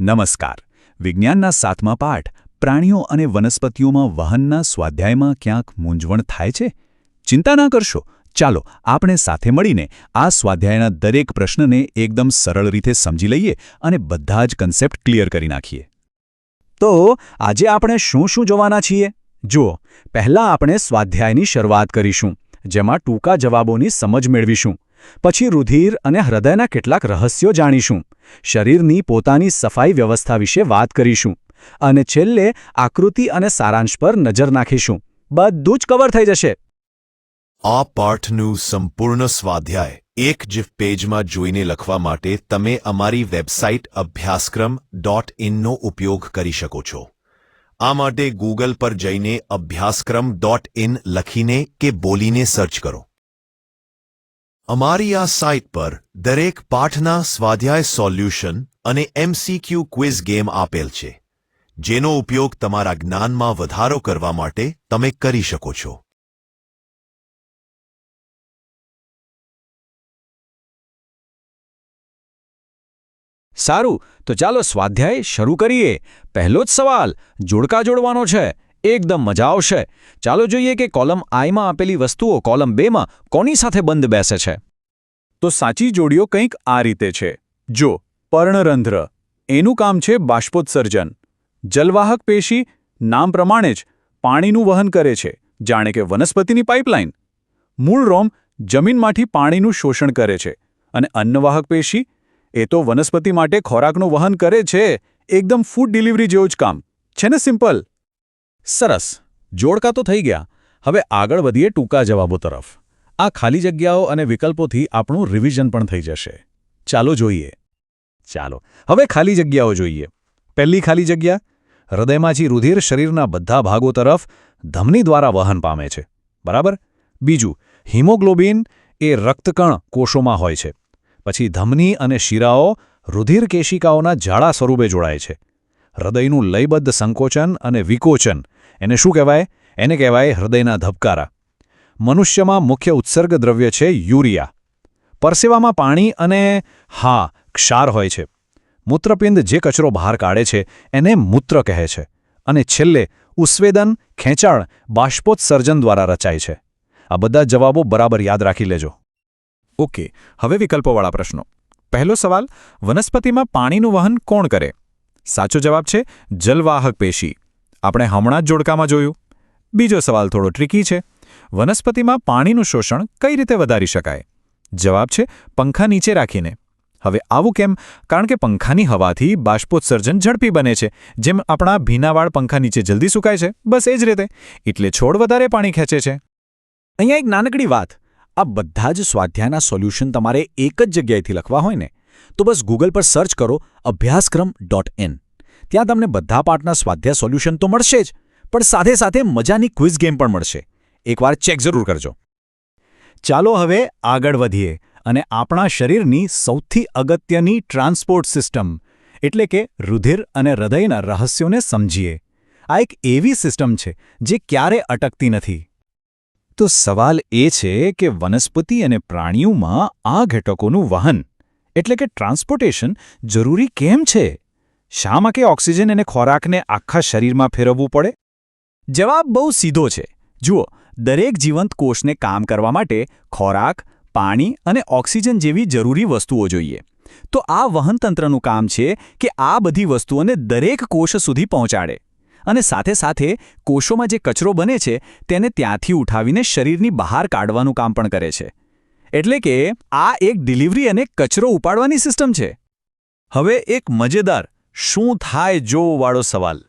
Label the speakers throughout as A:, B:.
A: નમસ્કાર. વિજ્ઞાનના સાતમા પાઠ, પ્રાણીઓ અને વનસ્પતિઓમાં વહનના સ્વાધ્યાયમાં ક્યાંક મૂંઝવણ થાય છે? ચિંતા ના કરશો. ચાલો, આપણે સાથે મળીને આ સ્વાધ્યાયના દરેક પ્રશ્નને એકદમ સરળ રીતે સમજી લઈએ અને બધા જ કન્સેપ્ટ ક્લિયર કરી નાખીએ. તો, આજે આપણે શું શું જોવાના છીએ? જુઓ, પહેલાં આપણે સ્વાધ્યાયની શરૂઆત કરીશું, જેમાં ટૂંકા જવાબોની સમજ મેળવીશું. પછી રુધિર અને હૃદયના કેટલાક રહસ્યો જાણીશું. શરીરની પોતાની સફાઈ વ્યવસ્થા વિશે વાત કરીશું. અને છેલ્લે આકૃતિ અને સારાંશ પર નજર નાખીશું. બધું જ કવર થઈ જશે.
B: આ પાઠનું સંપૂર્ણ સ્વાધ્યાય એક જ પેજમાં જોઈને લખવા માટે તમે અમારી વેબસાઇટ અભ્યાસક્રમ ડોટ ઇનનો ઉપયોગ કરી શકો છો. આ માટે ગૂગલ પર જઈને અભ્યાસક્રમ ડોટ ઇન લખીને કે બોલીને સર્ચ કરો. અમારી આ સાઇટ પર દરેક પાઠના સ્વાધ્યાય સોલ્યુશન અને એમસીક્યુ ક્વિઝ ગેમ આપેલ છે, જેનો ઉપયોગ તમારા જ્ઞાનમાં વધારો કરવા માટે તમે કરી શકો છો.
A: સારું, તો ચાલો સ્વાધ્યાય શરૂ કરીએ. પહેલો જ સવાલ, જોડકા જોડવાનો છે. એકદમ મજા આવશે. ચાલો જોઈએ કે કોલમ આઈમાં આપેલી વસ્તુઓ કોલમ બેમાં કોની સાથે બંધ બેસે છે. તો સાચી જોડીઓ કંઈક આ રીતે છે. જો, પર્ણરંધ્ર. એનું કામ છે બાષ્પોત્સર્જન. જલવાહક પેશી નામ પ્રમાણે જ પાણીનું વહન કરે છે, જાણે કે વનસ્પતિની પાઇપલાઇન. મૂળ રોમ જમીનમાંથી પાણીનું શોષણ કરે છે અને અન્નવાહક પેશી, એ તો વનસ્પતિ માટે ખોરાકનું વહન કરે છે, એકદમ ફૂડ ડિલિવરી જેવું જ કામ. છે ને સિમ્પલ? સરસ. જોડકા તો થઈ ગયા. હવે આગળ વધીએ ટૂંકા જવાબો તરફ. આ ખાલી જગ્યાઓ અને વિકલ્પોથી આપણું રિવિઝન પણ થઈ જશે. ચાલો જોઈએ. ચાલો, હવે ખાલી જગ્યાઓ જોઈએ. પહેલી ખાલી જગ્યા, હૃદયમાંથી રુધિર શરીરના બધા ભાગો તરફ ધમની દ્વારા વહન પામે છે. બરાબર? બીજું, હિમોગ્લોબિન એ રક્તકણ કોષોમાં હોય છે. પછી ધમની અને શિરાઓ રુધિર કેશિકાઓના જાળા સ્વરૂપે જોડાય છે. હૃદયનું લયબદ્ધ સંકોચન અને વિકોચન, એને શું કહેવાય? એને કહેવાય હૃદયના ધબકારા. મનુષ્યમાં મુખ્ય ઉત્સર્ગ દ્રવ્ય છે યુરિયા. પરસેવામાં પાણી અને, હા, ક્ષાર હોય છે. મૂત્રપિંડ જે કચરો બહાર કાઢે છે, એને મૂત્ર કહે છે. અને છેલ્લે, ઉસ્વેદન, ખેંચાણ, બાષ્પોત્સર્જન દ્વારા રચાય છે. આ બધા જવાબો બરાબર યાદ રાખી લેજો. ઓકે, હવે વિકલ્પોવાળા પ્રશ્નો. પહેલો સવાલ, વનસ્પતિમાં પાણીનું વહન કોણ કરે? સાચો જવાબ છે, જલવાહક પેશી. આપણે હમણાં જ જોડકામાં જોયું. બીજો સવાલ થોડો ટ્રિકી છે. વનસ્પતિમાં પાણીનું શોષણ કઈ રીતે વધારી શકાય? જવાબ છે, પંખા નીચે રાખીને. હવે આવું કેમ? કારણ કે પંખાની હવાથી બાષ્પોત્સર્જન ઝડપી બને છે. જેમ આપણા ભીનાવાળ પંખા નીચે જલ્દી સુકાય છે, બસ એ જ રીતે. એટલે છોડ વધારે પાણી ખેંચે છે. અહીંયા એક નાનકડી વાત. આ બધા જ સ્વાધ્યાયના સોલ્યુશન તમારે એક જ જગ્યાએથી લખવા હોય ને, તો બસ ગૂગલ પર સર્ચ કરો અભ્યાસક્રમ ડોટ ઇન ત્યાં તમને બધા પાઠના સ્વાધ્યાય સોલ્યુશન તો મળશે જ, પણ સાથે સાથે મજાની ક્વિઝ ગેમ પણ મળશે. એકવાર ચેક જરૂર કરજો. ચાલો હવે આગળ વધીએ અને આપણા શરીરની સૌથી અગત્યની ટ્રાન્સપોર્ટ સિસ્ટમ, એટલે કે રુધિર અને હૃદયના રહસ્યોને સમજીએ. આ એક એવી સિસ્ટમ છે જે ક્યારે અટકતી નથી. તો સવાલ એ છે કે વનસ્પતિ અને પ્રાણીઓમાં આ ઘટકોનું વહન, એટલે કે ટ્રાન્સપોર્ટેશન, જરૂરી કેમ છે? શા માટે ઓક્સિજન અને ખોરાકને આખા શરીરમાં ફેરવવું પડે? જવાબ બહુ સીધો છે. જુઓ દરેક જીવંત કોષને કામ કરવા માટે ખોરાક, પાણી અને ઓક્સિજન જેવી જરૂરી વસ્તુઓ જોઈએ. તો આ વહનતંત્રનું કામ છે કે આ બધી વસ્તુઓને દરેક કોષ સુધી પહોંચાડે. અને સાથે સાથે કોષોમાં જે કચરો બને છે, તેને ત્યાંથી ઉઠાવીને શરીરની બહાર કાઢવાનું કામ પણ કરે છે. એટલે કે આ એક ડિલિવરી અને કચરો ઉપાડવાની સિસ્ટમ છે. હવે એક મજેદાર, શું થાય જોવાળો સવાલ.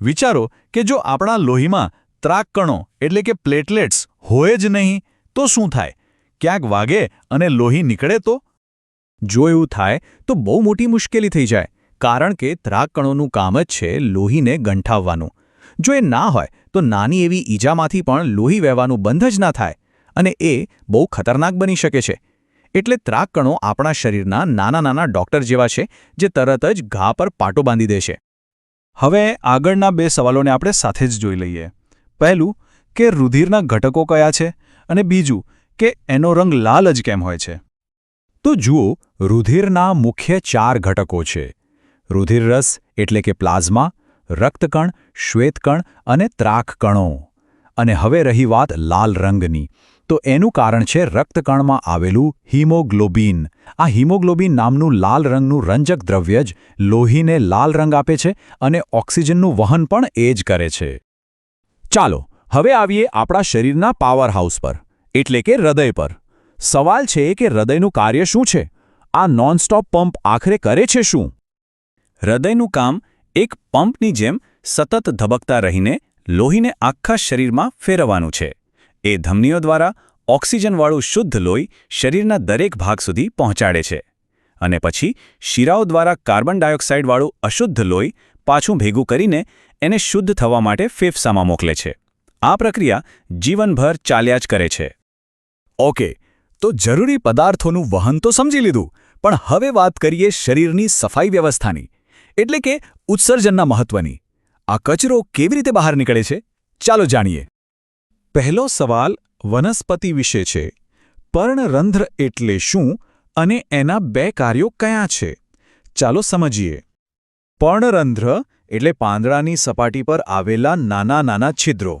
A: વિચારો કે જો આપણા લોહીમાં ત્રાકકણો એટલે કે પ્લેટલેટ્સ, હોય જ નહીં, તો શું થાય? ક્યાંક વાગે અને લોહી નીકળે તો? જો એવું થાય, તો બહુ મોટી મુશ્કેલી થઈ જાય, કારણ કે ત્રાકકણોનું કામ જ છે લોહીને ગંઠાવવાનું. જો એ ના હોય, તો નાની એવી ઈજામાંથી પણ લોહી વહેવાનું બંધ જ ના થાય, અને એ બહુ ખતરનાક બની શકે છે. એટલે ત્રાકકણો આપણા શરીરના નાના નાના ડોક્ટર જેવા છે, જે તરત જ ઘા પર પાટો બાંધી દેશે હવે આગળના બે સવાલોને આપણે સાથે જ જોઈ લઈએ. પહેલું કે રુધિરના ઘટકો કયા છે અને બીજું કે એનો રંગ લાલ જ કેમ હોય છે? તો જુઓ, રુધિરના મુખ્ય ચાર ઘટકો છે. રુધિરરસ એટલે કે પ્લાઝમા, રક્તકણ, શ્વેતકણ અને ત્રાકકણો. અને હવે રહી વાત લાલ રંગની. તો એનું કારણ છે રક્તકણમાં આવેલું હિમોગ્લોબિન. આ હિમોગ્લોબિન નામનું લાલ રંગનું રંજક દ્રવ્ય જ લોહીને લાલ રંગ આપે છે અને ઓક્સિજનનું વહન પણ એ જ કરે છે. ચાલો, હવે આવીએ આપણા શરીરના પાવર હાઉસ પર, એટલે કે હૃદય પર. સવાલ છે કે હૃદયનું કાર્ય શું છે? આ નોનસ્ટોપ પંપ આખરે કરે છે શું? હૃદયનું કામ એક પંપની જેમ સતત ધબકતા રહીને લોહીને આખા શરીરમાં ફેરવવાનું છે. એ ધમનીઓ દ્વારા ઓક્સિજનવાળું શુદ્ધ લોહી શરીરના દરેક ભાગ સુધી પહોંચાડે છે. અને પછી શિરાઓ દ્વારા કાર્બન ડાયોક્સાઇડવાળું અશુદ્ધ લોહી પાછું ભેગું કરીને એને શુદ્ધ થવા માટે ફેફસામાં મોકલે છે. આ પ્રક્રિયા જીવનભર ચાલ્યા જ કરે છે. ઓકે, તો જરૂરી પદાર્થોનું વહન તો સમજી લીધું, પણ હવે વાત કરીએ શરીરની સફાઈ વ્યવસ્થાની. એટલે કે ઉત્સર્જનના મહત્વની. આ કચરો કેવી રીતે બહાર નીકળે છે? ચાલો જાણીએ. પહેલો સવાલ વનસ્પતિ વિશે છે. પર્ણરંધ્ર એટલે શું અને એના બે કાર્યો કયા છે? ચાલો સમજીએ. પર્ણરંધ્ર એટલે પાંદડાની સપાટી પર આવેલા નાના નાના છિદ્રો.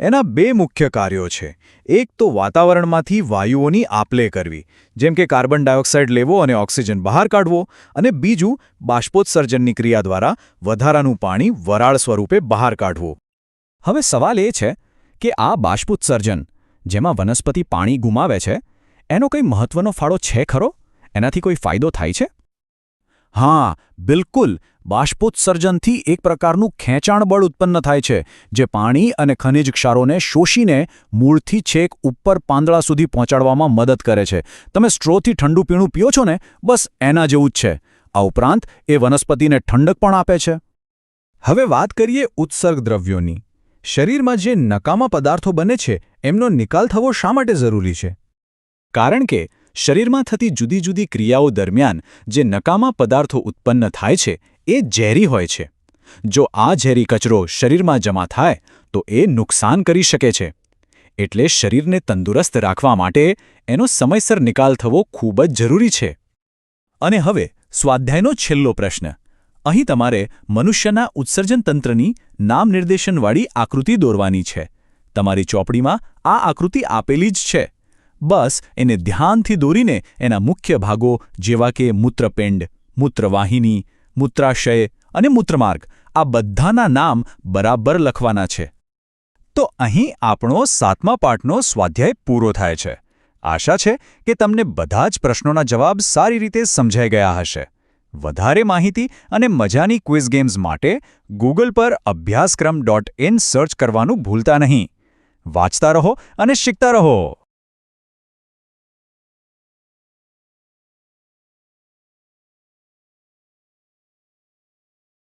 A: એના બે મુખ્ય કાર્યો છે. એક તો વાતાવરણમાંથી વાયુઓની આપલે કરવી, જેમ કે કાર્બન ડાયોક્સાઇડ લેવો અને ઓક્સિજન બહાર કાઢવો, અને બીજું બાષ્પોત્સર્જનની ક્રિયા દ્વારા વધારાનું પાણી વરાળ સ્વરૂપે બહાર કાઢવું. હવે સવાલ એ છે કે આ બાષ્પોત્સર્જન, જેમાં વનસ્પતિ પાણી ગુમાવે છે, એનો કંઈ મહત્વનો ફાળો છે ખરો? એનાથી કોઈ ફાયદો થાય છે? હા, બિલકુલ. બાષ્પોત્સર્જનથી એક પ્રકારનું ખેંચાણ બળ ઉત્પન્ન થાય છે, જે પાણી અને ખનિજ ક્ષારોને શોષીને મૂળથી છેક ઉપર પાંદડા સુધી પહોંચાડવામાં મદદ કરે છે. તમે સ્ટ્રોથી ઠંડુ પીણું પીઓ છો ને, બસ એના જેવું જ છે. આ ઉપરાંત એ વનસ્પતિને ઠંડક પણ આપે છે. હવે વાત કરીએ ઉત્સર્ગ દ્રવ્યોની. શરીરમાં જે નકામા પદાર્થો બને છે, એમનો નિકાલ થવો શા માટે જરૂરી છે? કારણ કે શરીરમાં થતી જુદી જુદી ક્રિયાઓ દરમિયાન જે નકામા પદાર્થો ઉત્પન્ન થાય છે, એ ઝેરી હોય છે. જો આ ઝેરી કચરો શરીરમાં જમા થાય, તો એ નુકસાન કરી શકે છે. એટલે શરીરને તંદુરસ્ત રાખવા માટે એનો સમયસર નિકાલ થવો ખૂબ જ જરૂરી છે. અને હવે, સ્વાધ્યાયનો છેલ્લો પ્રશ્ન. અહીં તમારે મનુષ્યના ઉત્સર્જન તંત્રની નામ નિર્દેશનવાળી આકૃતિ દોરવાની છે. તમારી ચોપડીમાં આ આકૃતિ આપેલી જ છે. બસ એને ધ્યાનથી દોરીને એના મુખ્ય ભાગો જેવા કે મૂત્રપિંડ, મૂત્રવાહિની, મૂત્રાશય અને મૂત્રમાર્ગ, આ બધાના નામ બરાબર લખવાના છે. તો અહીં આપણો સાતમા પાઠનો સ્વાધ્યાય પૂરો થાય છે. આશા છે કે તમને બધા જ પ્રશ્નોના જવાબ સારી રીતે સમજાઈ ગયા હશે. વધારે માહિતી અને મજાની ક્વિઝ ગેમ્સ માટે ગૂગલ પર અભ્યાસક્રમ ડોટ ઇન સર્ચ કરવાનું ભૂલતા નહીં. વાંચતા રહો અને શીખતા રહો.